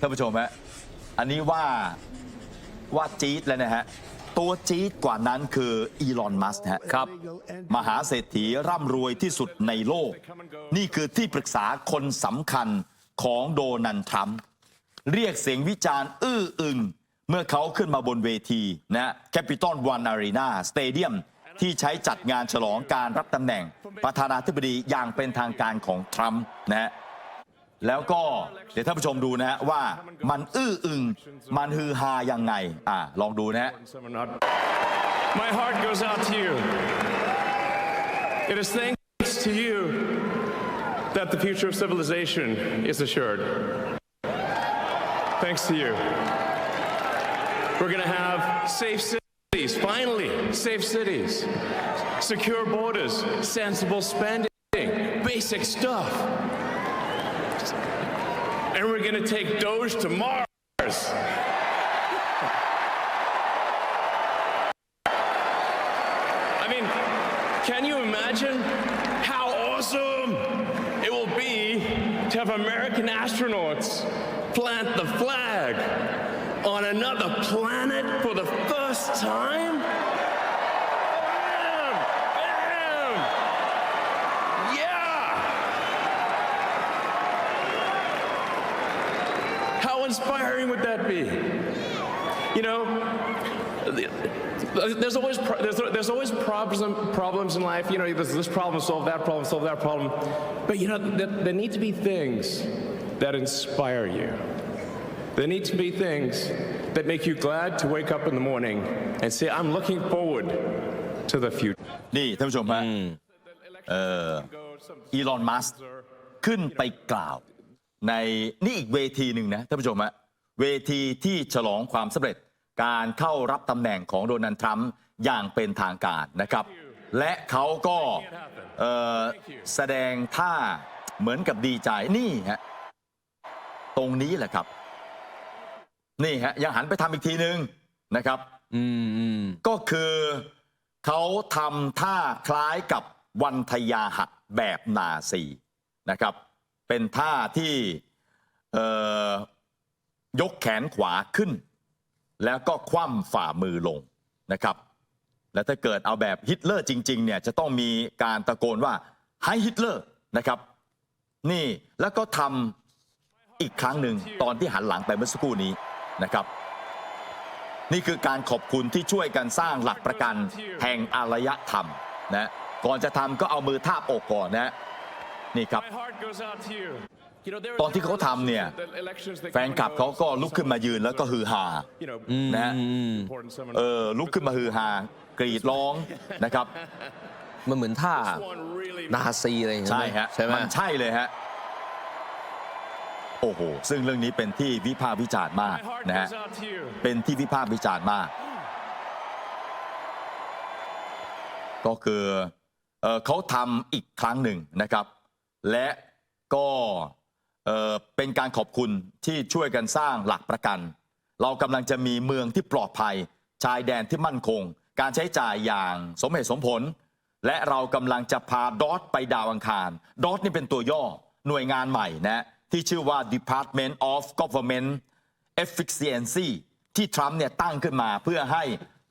ท่านผู้ชมฮะอันนี้ว่าว่าจี๊ดแล้วนะฮะ ตัวจี๊ดกว่านั้นคืออีลอนมัสฮะครับ มหาเศรษฐีร่ำรวยที่สุดในโลก นี่คือที่ปรึกษาคนสำคัญของโดนัลด์ทรัมป์เรียกเสียงวิจารณ์ อื้ออึง เมื่อเขาขึ้นมาบนเวทีนะแคปิตอลวันอารีนาสเตเดียมที่ใช้จัดงานฉลองการรับตำแหน่งประธานาธิบดีอย่างเป็นทางการของทรัมป์นะฮะ แล้วก็เดี๋ยวท่านผู้ชมดูนะฮะว่ามันอื้ออึง มันฮือฮายังไง อ่าลองดูนะฮะ My heart goes out to you. It is thanks to you that the future of civilization is assured. Thanks to you. We're going to have safe cities, finally, safe cities, secure borders, sensible spending, basic stuff. And we're going to take Doge to Mars. I mean, can you imagine how awesome it will be to have American astronauts plant the flag on another planet for the first time? inspiring would that be? You know, there's always pro- there's, there's always problems problems in life. You know, there's this problem, solve that problem, solve that problem. But you know, there, there need to be things that inspire you. There need to be things that make you glad to wake up in the morning and say, "I'm looking forward to the future." นี่ท่านผู้ชมฮะเอออีลอน มัสขึ้นไปกล่าว ในนี่อีกเวทีหนึ่งนะท่านผู้ชมฮะ เวทีที่ฉลองความสำเร็จ การเข้ารับตำแหน่งของโดนัลด์ทรัมป์อย่างเป็นทางการนะครับ และเขาก็เอ่อแสดงท่าเหมือนกับดีใจนี่ฮะตรงนี้แหละครับ นี่ฮะยังหันไปทำอีกทีนึงนะครับอืมอืมก็คือเขาทำท่าคล้ายกับวันทยาหัดแบบนาซีนะครับ เป็นท่าที่เอ่อ ยกแขนขวาขึ้น แล้วก็คว่ำฝ่ามือลงนะครับ และถ้าเกิดเอาแบบฮิตเลอร์จริงๆเนี่ยจะต้องมีการตะโกนว่าไฮฮิตเลอร์นะครับ นี่แล้วก็ทำอีกครั้งหนึ่งตอนที่หันหลังไปเมื่อสักครู่นี้นะครับ นี่คือการขอบคุณที่ช่วยกันสร้างหลักประกันแห่งอารยธรรมนะก่อนจะทำก็เอามือทาบอกก่อนนะนี่ครับ My heart goes out to you. You know, there ตอนที่เขาทำเนี่ย the elections that แฟนคลับเขาก็ลุกขึ้นมายืนแล้วก็ฮือฮา you know, นะฮะ important seminar. เออลุกขึ้นมาฮือฮากรีดร้องนะครับ มันเหมือนท่า One really นาซีอะไรอย่างเงี้ยใช่ฮะใช่ไหมมันใช่เลยฮะโอ้โหซึ่งเรื่องนี้เป็นที่วิพากษ์วิจารณ์มาก My heart นะฮะ goes out to you. เป็นที่วิพากษ์วิจารณ์มาก ก็คือเอ่อเขาทำอีกครั้งหนึ่งนะครับ และก็ เอ่อเป็นการขอบคุณที่ช่วยกันสร้างหลักประกัน เรากำลังจะมีเมืองที่ปลอดภัย ชายแดนที่มั่นคง การใช้จ่ายอย่างสมเหตุสมผล และเรากำลังจะพาดอทไปดาวอังคาร ดอทนี่เป็นตัวย่อหน่วยงานใหม่นะที่ชื่อว่า Department of Government Efficiency ที่ทรัมป์เนี่ยตั้งขึ้นมาเพื่อให้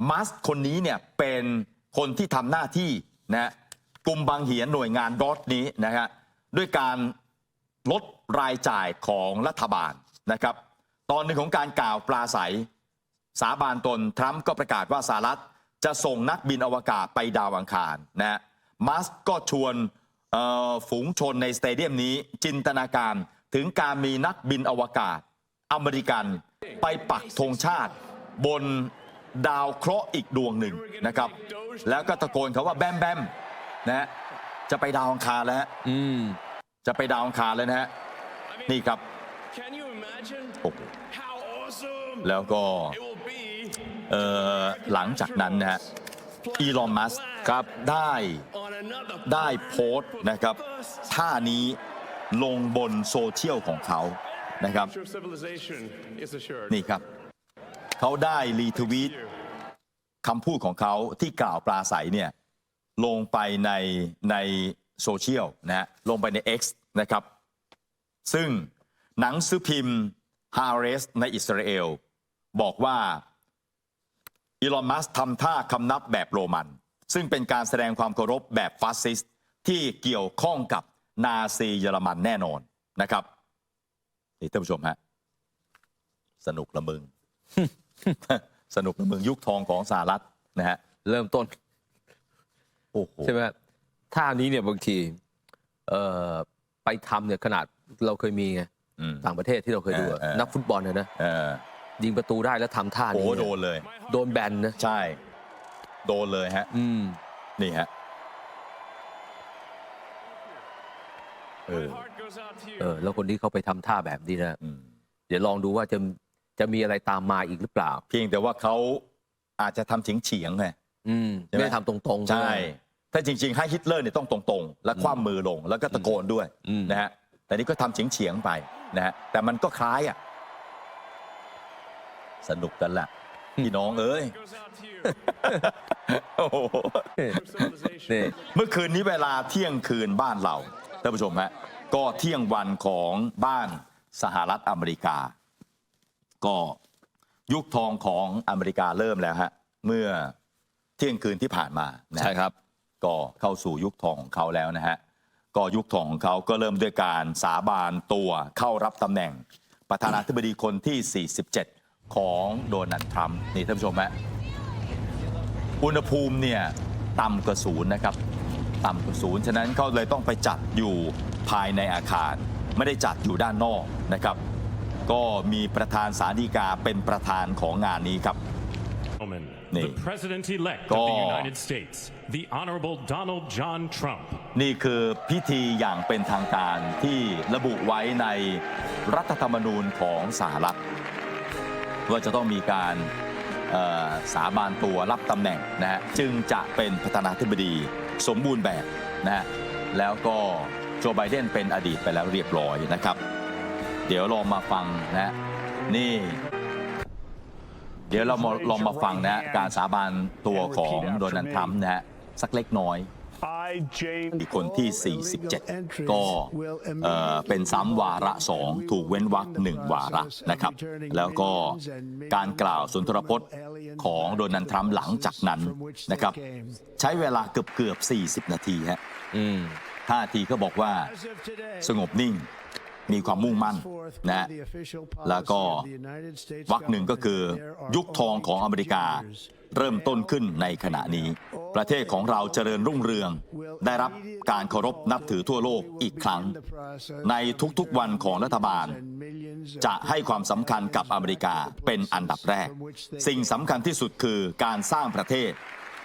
มัสก์คนนี้เนี่ยเป็นคนที่ทำหน้าที่นะกลุ่มบางเหียนหน่วยงานดอทนี้นะฮะด้วยการ ลดรายจ่ายของรัฐบาลนะครับ ตอนหนึ่งของการกล่าวปลาใสสาบานตนทรัมป์ก็ประกาศว่าสหรัฐจะส่งนักบินอวกาศไปดาวอังคารนะฮะมัสก์ก็ชวนฝูงชนในสเตเดียมนี้จินตนาการถึงการมีนักบินอวกาศอเมริกัน ไปปักธงชาติ บนดาวเคราะห์อีกดวงหนึ่งนะครับ แล้วก็ตะโกนเขาว่าแบมแบมนะจะไปดาวอังคารแล้วอืม จะไปดาวอังคารแล้วนะฮะ นี่ครับโอ้โหแล้วก็เอ่อหลังจากนั้นนะฮะอีลอนมัสครับได้ได้โพสต์นะครับท่านี้ลงบนโซเชียลของเขานะครับ นี่ครับ เขาได้รีทวีตคำพูดของเขาที่กล่าวปลาใสเนี่ยลงไปในใน โซเชียลนะฮะลงไปใน X นะครับ ซึ่งหนังสือพิมพ์ฮาเรสในอิสราเอล บอกว่าอีลอนมัสทำท่าคำนับแบบโรมัน ซึ่งเป็นการแสดงความเคารพแบบฟาสซิสต์ที่เกี่ยวข้องกับนาซีเยอรมันแน่นอนนะครับนี่ท่านผู้ชมฮะสนุกละมึง สนุกละมึงยุคทองของสหรัฐนะฮะเริ่มต้น โอ้โห ใช่ไหมฮะ ท่านี้เนี่ยบางทีเอ่อไปทำเนี่ยขนาดเราเคยมีไงอืม ต่างประเทศที่เราเคยดูอะเออเออ นักฟุตบอลเนี่ยนะเออยิงประตูได้แล้วทำท่าโอ้นี้โหเนี่ยโดนเลย โดนแบนนะใช่ โดนเลยฮะ อืมนี่ฮะเออ My heart goes out to you. เออแล้วคนที่เขาไปทำท่าแบบนี้นะอืมเดี๋ยวลองดูว่าจะจะมีอะไรตามมาอีกหรือเปล่า เพียงแต่ว่าเขาอาจจะทำเฉียงเฉียงๆไง อืมใช่ไหม ไม่ได้ทำตรงๆใช่ ไหม ถ้าจริง ๆ ให้ฮิตเลอร์เนี่ยต้องตรงๆ แล้วคว่ำมือลงแล้วก็ตะโกนด้วยอืมนะฮะแต่นี่ก็ทำเฉียงเฉียงๆไปนะฮะแต่มันก็คล้ายอะสนุกกันแหละพี่น้องเอ้ย goes out to you. โอ้โห Civilization. นี่เมื่อคืนนี้เวลาเที่ยงคืนบ้านเราท่านผู้ชมฮะก็เที่ยงวันของบ้านสหรัฐอเมริกา ก็ยุคทองของอเมริกาเริ่มแล้วฮะเมื่อเที่ยงคืนที่ผ่านมานะฮะใช่ครับ ก็เข้าสู่ยุคทองของเขาแล้วนะฮะก็ยุคทองของเขาก็เริ่มด้วยการสาบานตัวเข้ารับตำแหน่ง ประธานาธิบดีคนที่ 47 ของโดนัลด์ทรัมป์นี่ท่านผู้ชมฮะอุณหภูมิเนี่ยต่ำกว่าศูนย์นะครับต่ำกว่าศูนย์ฉะนั้นเขาเลยต้องไปจัดอยู่ภายในอาคาร ไม่ได้จัดอยู่ด้านนอกนะครับ ก็มีประธานสาธิกาเป็นประธานของงานนี้ครับ Gentlemen, Nee. The Honorable Donald John Trump. นี่คือพิธีอย่างเป็นทางการที่ระบุไว้ในรัฐธรรมนูญของสหรัฐ ว่าจะต้องมีการสาบานตัวรับตำแหน่งนะฮะจึงจะเป็นประธานาธิบดีสมบูรณ์แบบนะฮะแล้วก็โจไบเดนเป็นอดีตไปแล้วเรียบร้อยนะครับ เดี๋ยวลองมาฟังนะฮะนี่ เดี๋ยวเราลองมาฟังนะฮะการสาบานตัวของโดนัลด์ทรัมป์นะฮะ สักเล็กน้อย I, James อีกคนที่ 47 ก็เอ่อเป็นซ้ำวาระสองถูกเว้นวรรคหนึ่งวาระนะครับ แล้วก็การกล่าวสุนทรพจน์ของโดนัลด์ทรัมป์หลังจากนั้นนะครับ ใช้เวลาเกือบเกือบ 40 นาทีฮะอืมท่าทีก็บอกว่าสงบนิ่ง มีความมุ่งมั่นนะฮะแล้วก็วรรคหนึ่งก็คือยุคทองของอเมริกาเริ่มต้นขึ้นในขณะนี้ ประเทศของเราเจริญรุ่งเรือง ได้รับการเคารพนับถือทั่วโลกอีกครั้ง ในทุกๆวันของรัฐบาล จะให้ความสำคัญกับอเมริกาเป็นอันดับแรก สิ่งสำคัญที่สุดคือการสร้างประเทศ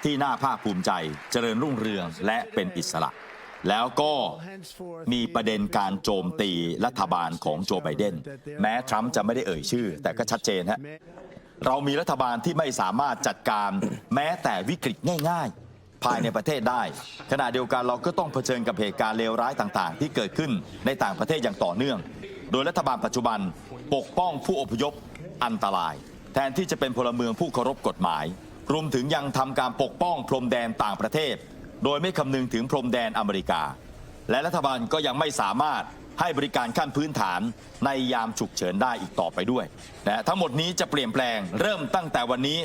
ที่น่าภาคภูมิใจ เจริญรุ่งเรืองและเป็นอิสระ แล้วก็มีประเด็นการโจมตีรัฐบาลของโจไบเดน แม้ทรัมป์จะไม่ได้เอ่ยชื่อ แต่ก็ชัดเจนฮะเรามีรัฐบาลที่ไม่สามารถจัดการแม้แต่วิกฤตง่าย ๆ ภายในประเทศได้ ขณะเดียวกันเราก็ต้องเผชิญกับเหตุการณ์เลวร้ายต่างๆ ที่เกิดขึ้นในต่างประเทศอย่างต่อเนื่อง โดยรัฐบาลปัจจุบันปกป้องผู้อพยพอันตราย แทนที่จะเป็นพลเมืองผู้เคารพกฎหมาย รวมถึงยังทำการปกป้องพรมแดนต่างประเทศ โดยไม่คำนึงถึงพรมแดนอเมริกา และรัฐบาลก็ยังไม่สามารถให้บริการขั้นพื้นฐานในยามฉุกเฉินได้อีกต่อไปด้วยนะทั้งหมดนี้จะเปลี่ยนแปลงเริ่มตั้งแต่วันนี้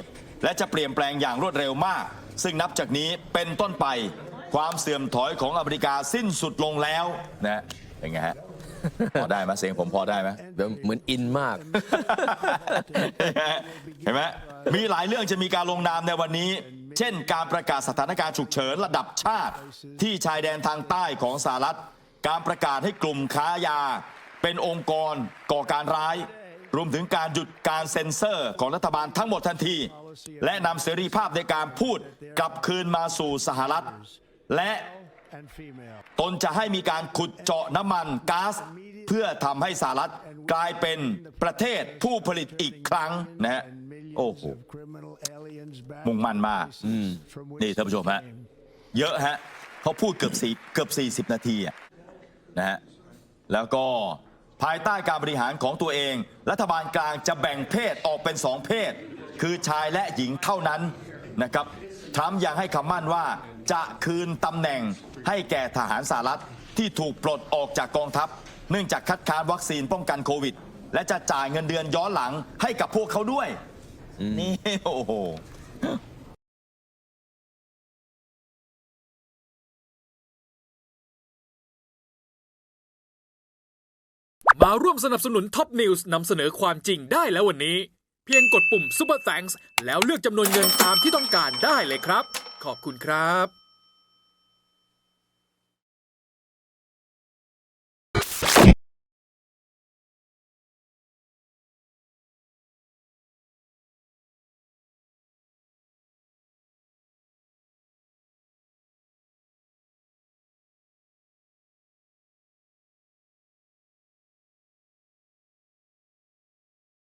และจะเปลี่ยนแปลงอย่างรวดเร็วมาก ซึ่งนับจากนี้เป็นต้นไปความเสื่อมถอยของอเมริกาสิ้นสุดลงแล้วนะเป็นไงฮะพอได้ไหมเสียงผมพอได้ไหมแบบเหมือนอินมาก เห็นไหมมีหลายเรื่องจะมีการลงนามในวันนี้ เช่นการประกาศสถานการณ์ฉุกเฉินระดับชาติ ที่ชายแดนทางใต้ของสหรัฐ การประกาศให้กลุ่มค้ายา เป็นองค์กรก่อการร้าย รวมถึงการหยุดการเซ็นเซอร์ของรัฐบาลทั้งหมดทันที และนำเสรีภาพในการพูดกลับคืนมาสู่สหรัฐ และตนจะให้มีการขุดเจาะน้ำมันก๊าซเพื่อทำให้สหรัฐกลายเป็นประเทศผู้ผลิตอีกครั้งนะฮะ โอ้โห มุ่งมั่นมากนี่ท่านผู้ชมฮะ เยอะฮะเขาพูดเกือบสี่เกือบ 40 นาทีอะนะฮะ แล้วก็ภายใต้การบริหารของตัวเอง รัฐบาลกลางจะแบ่งเพศออกเป็นสองเพศ คือชายและหญิงเท่านั้นนะครับทรัมป์ยังให้คำมั่นว่าจะคืนตำแหน่งให้แก่ทหารสหรัฐที่ถูกปลดออกจากกองทัพ เนื่องจากคัดค้านวัคซีนป้องกันโควิด และจะจ่ายเงินเดือนย้อนหลังให้กับพวกเขาด้วย นี่ โอ้โห มาร่วมสนับสนุนท็อปนิวส์นำเสนอความจริงได้แล้ววันนี้ เพียงกดปุ่ม Super Thanks แล้วเลือกจำนวนเงินตามที่ต้องการได้เลยครับ ขอบคุณครับ